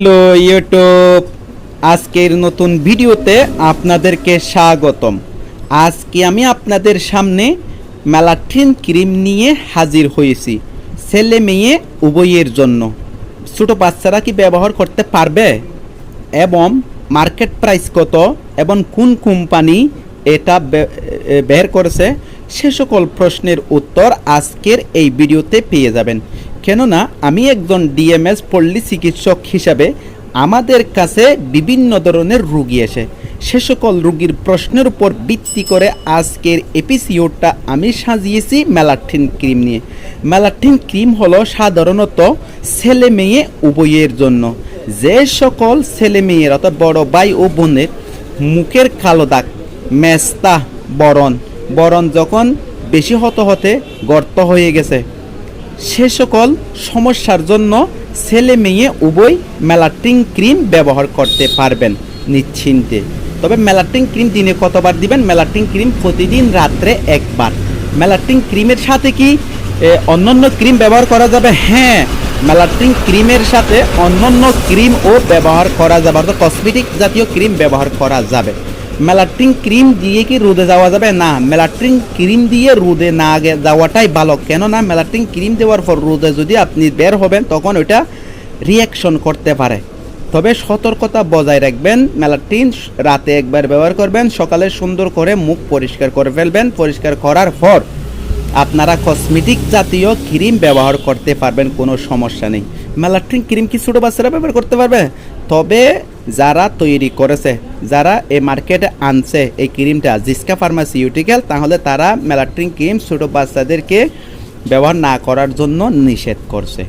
Hello YouTube, আজকের নতুন ভিডিওতে আপনাদেরকে স্বাগতম। আজকে আমি আপনাদের সামনে ম্যালাট্রিন ক্রিম নিয়ে হাজির হয়েছি, ছেলে মেয়ে উভয়ের জন্য। ছোটো বাচ্চারা কি ব্যবহার করতে পারবে? এবং মার্কেট প্রাইস কত? এবং কোন কোম্পানি এটা বের করেছে? সে সকল প্রশ্নের উত্তর আজকের এই ভিডিওতে পেয়ে যাবেন। কেননা আমি একজন ডিএমএস পল্লী চিকিৎসক হিসাবে আমাদের কাছে বিভিন্ন ধরনের রুগী এসে সে সকল রুগীর প্রশ্নের উপর ভিত্তি করে আজকের এপিসিওডটা আমি সাজিয়েছি ম্যালাট্রিন ক্রিম নিয়ে। ম্যালাট্রিন ক্রিম হলো সাধারণত ছেলে মেয়ে উভয়ের জন্য। যে সকল ছেলে মেয়ের অর্থাৎ বড় ভাই ও বোনের মুখের কালো দাগ, মেস্তা, বরণ বরণ যখন বেশি হতে হতে গর্ত হয়ে গেছে সে সকল সমস্যার জন্য ছেলে মেয়ে উভয় মেলাটিং ক্রিম ব্যবহার করতে পারবেন নিশ্চিন্তে। তবে মেলাটিং ক্রিম দিনে কতবার দিবেন? মেলাটিং ক্রিম প্রতিদিন রাত্রে একবার। মেলাটিং ক্রিমের সাথে কি অন্যান্য ক্রিম ব্যবহার করা যাবে? হ্যাঁ মেলাটিং ক্রিমের সাথে অন্যান্য ক্রিমও ব্যবহার করা যাবে, অর্থাৎ কসমেটিক জাতীয় ক্রিম ব্যবহার করা যাবে। মেলাট্রিন ক্রিম দিয়ে কি রোদে যাওয়া যাবে? না মেলাট্রিন ক্রিম দিয়ে রোদে না যাওয়াটাই ভালো। কেননা মেলাট্রিন ক্রিম দেওয়ার পর রোদে যদি আপনি বের হবেন, তখন ওইটা রিয়াকশন করতে পারে। তবে সতর্কতা বজায় রাখবেন। মেলাট্রিন রাতে একবার ব্যবহার করবেন। সকালে সুন্দর করে মুখ পরিষ্কার করে ফেলবেন। পরিষ্কার করার পর আপনারা কসমেটিক জাতীয় ক্রিম ব্যবহার করতে পারবেন, কোনো সমস্যা নেই। মেলাট্রিন ক্রিম কি ছোটো বাচ্চারা ব্যবহার করতে পারবে? তবে যারা তৈরি করেছে, যারা এই মার্কেটে আনছে এই ক্রিমটা জিসকা ফার্মাসিউটিক্যাল তাহলে তারা মেলাট্রিন ক্রিম ছোটো বাচ্চাদেরকে ব্যবহার না করার জন্য নিষেধ করছে।